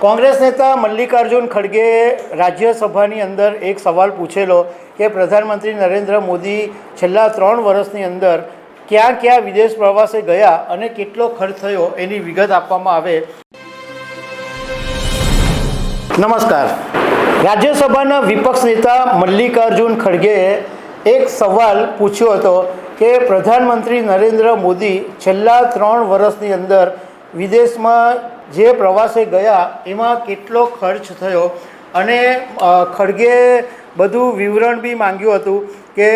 કોંગ્રેસ નેતા મલ્લિકાર્જુન ખડગેએ રાજ્યસભાની અંદર એક સવાલ પૂછેલો કે પ્રધાનમંત્રી નરેન્દ્ર મોદી છેલ્લા ત્રણ વર્ષની અંદર ક્યાં ક્યાં વિદેશ પ્રવાસે ગયા અને કેટલો ખર્ચ થયો એની વિગત આપવામાં આવે. નમસ્કાર. રાજ્યસભાના વિપક્ષ નેતા મલ્લિકાર્જુન ખડગેએ એક સવાલ પૂછ્યો હતો કે પ્રધાનમંત્રી નરેન્દ્ર મોદી છેલ્લા ત્રણ વર્ષની અંદર વિદેશમાં જે પ્રવાસે ગયા, એમાં કેટલો ખર્ચ થયો? અને ખડગે બધું વિવરણ બી માંગ્યું હતું કે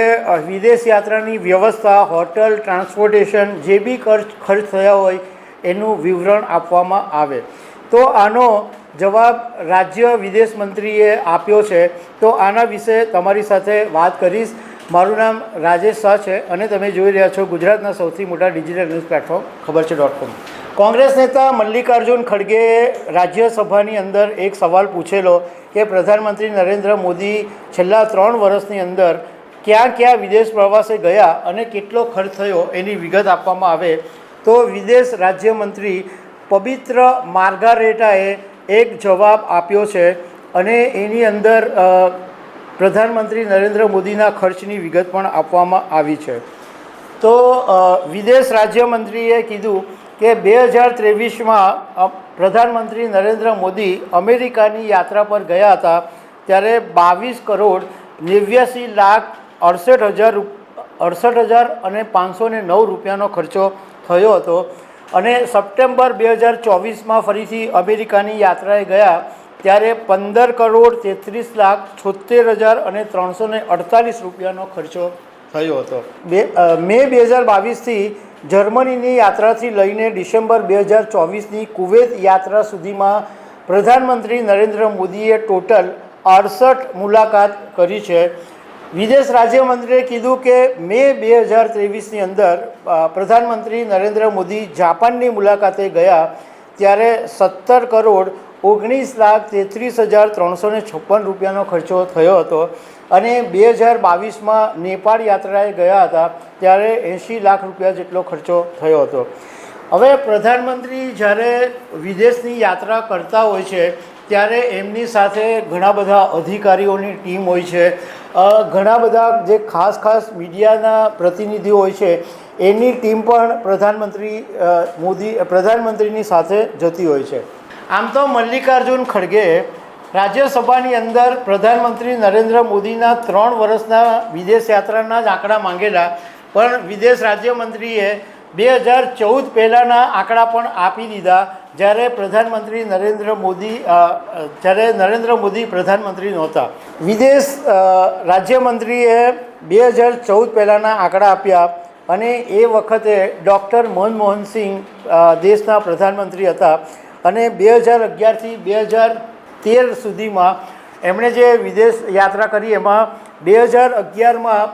વિદેશ યાત્રાની વ્યવસ્થા, હોટલ, ટ્રાન્સપોર્ટેશન જે બી ખર્ચ ખર્ચ થયા હોય, એનું વિવરણ આપવામાં આવે. તો આનો જવાબ રાજ્ય વિદેશ મંત્રીએ આપ્યો છે. તો આના વિશે તમારી સાથે વાત કરીશ. મારું નામ રાજેશ શાહ છે અને તમે જોઈ રહ્યા છો ગુજરાતના સૌથી મોટા ડિજિટલ ન્યૂઝ પ્લેટફોર્મ, ખબર છે ડોટ કોમ કોંગ્રેસ નેતા મલ્લિકાર્જુન ખડગેએ રાજ્યસભાની અંદર એક સવાલ પૂછેલો કે પ્રધાનમંત્રી નરેન્દ્ર મોદી છેલ્લા ત્રણ વર્ષની અંદર ક્યાં ક્યાં વિદેશ પ્રવાસે ગયા અને કેટલો ખર્ચ થયો એની વિગત આપવામાં આવે. તો વિદેશ રાજ્યમંત્રી પવિત્ર માર્ગારેટાએ એક જવાબ આપ્યો છે અને એની અંદર પ્રધાનમંત્રી નરેન્દ્ર મોદીના ખર્ચની વિગત પણ આપવામાં આવી છે. તો વિદેશ રાજ્યમંત્રીએ કીધું કે બે હજાર ત્રેવીસમાં પ્રધાનમંત્રી નરેન્દ્ર મોદી અમેરિકાની યાત્રા પર ગયા હતા, ત્યારે બાવીસ કરોડ નેવ્યાસી લાખ અડસઠ હજાર અડસઠ હજાર અને પાંચસો ને નવ રૂપિયાનો ખર્ચો થયો હતો. અને સપ્ટેમ્બર બે હજાર ચોવીસમાં ફરીથી અમેરિકાની યાત્રાએ ગયા, ત્યારે પંદર કરોડ તેત્રીસ લાખ છોતેર હજાર અને ત્રણસો અડતાલીસ રૂપિયાનો ખર્ચો થયો હતો. બે મે બે હજાર બાવીસથી જર્મનીની યાત્રાથી લઈને ડિસેમ્બર બે હજાર ચોવીસની કુવેત યાત્રા સુધીમાં પ્રધાનમંત્રી નરેન્દ્ર મોદીએ ટોટલ અડસઠ મુલાકાત કરી છે. વિદેશ રાજ્યમંત્રીએ કીધું કે મે બે હજાર ત્રેવીસની અંદર પ્રધાનમંત્રી નરેન્દ્ર મોદી જાપાનની મુલાકાતે ગયા ત્યારે સત્તર કરોડ ઓગણીસ લાખ તેત્રીસ હજાર ત્રણસો ને છપ્પન રૂપિયાનો ખર્ચો થયો હતો અને બે હજાર બાવીસમાં નેપાળ યાત્રાએ ગયા હતા ત્યારે એંશી લાખ રૂપિયા જેટલો ખર્ચો થયો હતો. હવે પ્રધાનમંત્રી જ્યારે વિદેશની યાત્રા કરતા હોય છે, ત્યારે એમની સાથે ઘણા બધા અધિકારીઓની ટીમ હોય છે. ઘણા બધા જે ખાસ ખાસ મીડિયાના પ્રતિનિધિઓ હોય છે, એની ટીમ પણ પ્રધાનમંત્રી મોદી, પ્રધાનમંત્રીની સાથે જતી હોય છે. આમ તો મલ્લિકાર્જુન ખડગે રાજ્યસભાની અંદર પ્રધાનમંત્રી નરેન્દ્ર મોદીના ત્રણ વર્ષના વિદેશ યાત્રાના જ આંકડા માંગેલા, પણ વિદેશ રાજ્યમંત્રીએ બે હજાર ચૌદ પહેલાંના આંકડા પણ આપી દીધા. જ્યારે પ્રધાનમંત્રી નરેન્દ્ર મોદી જ્યારે નરેન્દ્ર મોદી પ્રધાનમંત્રી નહોતા. વિદેશ રાજ્યમંત્રીએ બે હજાર ચૌદ પહેલાંના આંકડા આપ્યા અને એ વખતે ડૉક્ટર મનમોહન સિંહ દેશના પ્રધાનમંત્રી હતા. અને બે હજાર અગિયારથી બે હજાર તેર સુધીમાં એમણે જે વિદેશ યાત્રા કરી, એમાં બે હજાર અગિયારમાં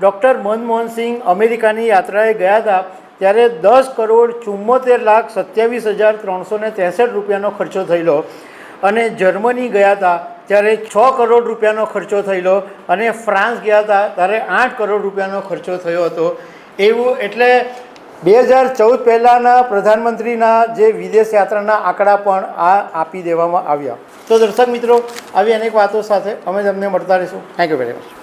ડૉક્ટર મનમોહન સિંહ અમેરિકાની યાત્રાએ ગયા હતા, ત્યારે દસ કરોડ ચુમ્મોતેર લાખ સત્યાવીસ હજાર ત્રણસો ને ત્રેસઠ રૂપિયાનો ખર્ચો થયેલો અને જર્મની ગયા હતા, ત્યારે છ કરોડ રૂપિયાનો ખર્ચો થયેલો અને ફ્રાન્સ ગયા હતા, ત્યારે આઠ કરોડ રૂપિયાનો ખર્ચો થયો હતો. એવું એટલે બે હજાર ચૌદ પહેલાંના પ્રધાનમંત્રીના જે વિદેશ યાત્રાના આંકડા પણ આ આપી દેવામાં આવ્યા. તો દર્શક મિત્રો, આવી અનેક વાતો સાથે અમે તમને મળતા રહીશું. Thank you very much